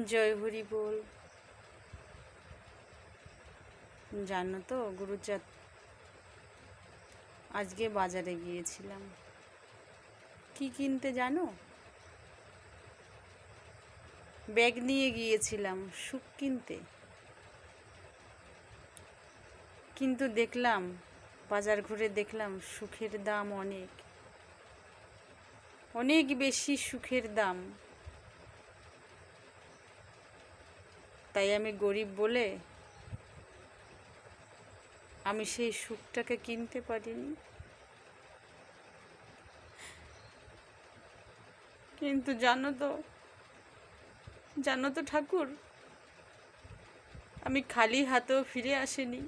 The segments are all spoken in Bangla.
জয় হরি বল। জানো তো, গুরুচাঁদ, আজকে বাজারে গিয়েছিলাম। কি কিনতে জানো? ব্যাগ নিয়ে গিয়েছিলাম, সুখ কিনতে। কিন্তু দেখলাম, বাজার ঘুরে দেখলাম, সুখের দাম অনেক। অনেক বেশি সুখের দাম। তাই আমি গরিব বলে আমি সেই সুখটাকে কিনতে পারিনি। কিন্তু জানো তো জানো তো ঠাকুর, আমি খালি হাতেও ফিরে আসিনি।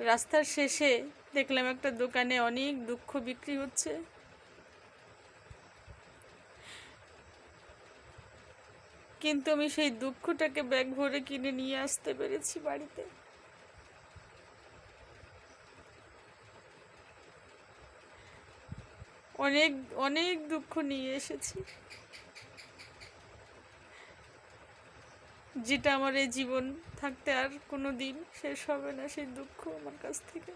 রাস্তার শেষে দেখলাম একটা দোকানে অনেক দুঃখ বিক্রি হচ্ছে। কিন্তু আমি সেই দুঃখটাকে ব্যাগ ভরে কিনে নিয়ে আসতে পেরেছি বাড়িতে। অনেক অনেক দুঃখ নিয়ে এসেছি। যেটা আমার এই জীবন থাকতে আর কোনো দিন শেষ হবে না, সেই দুঃখ আমার কাছ থেকে।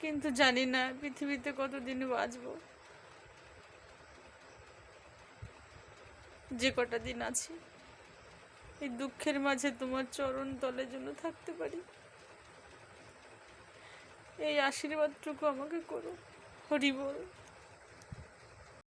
কিন্তু জানি না পৃথিবীতে কতদিন বাঁচবো। যে কটা দিন আছি। এই দুঃখের মাঝে তোমার চরণ তলে জন্য থাকতে পারি। এই আশীর্বাদটুকু আমাকে করো। হরি বল।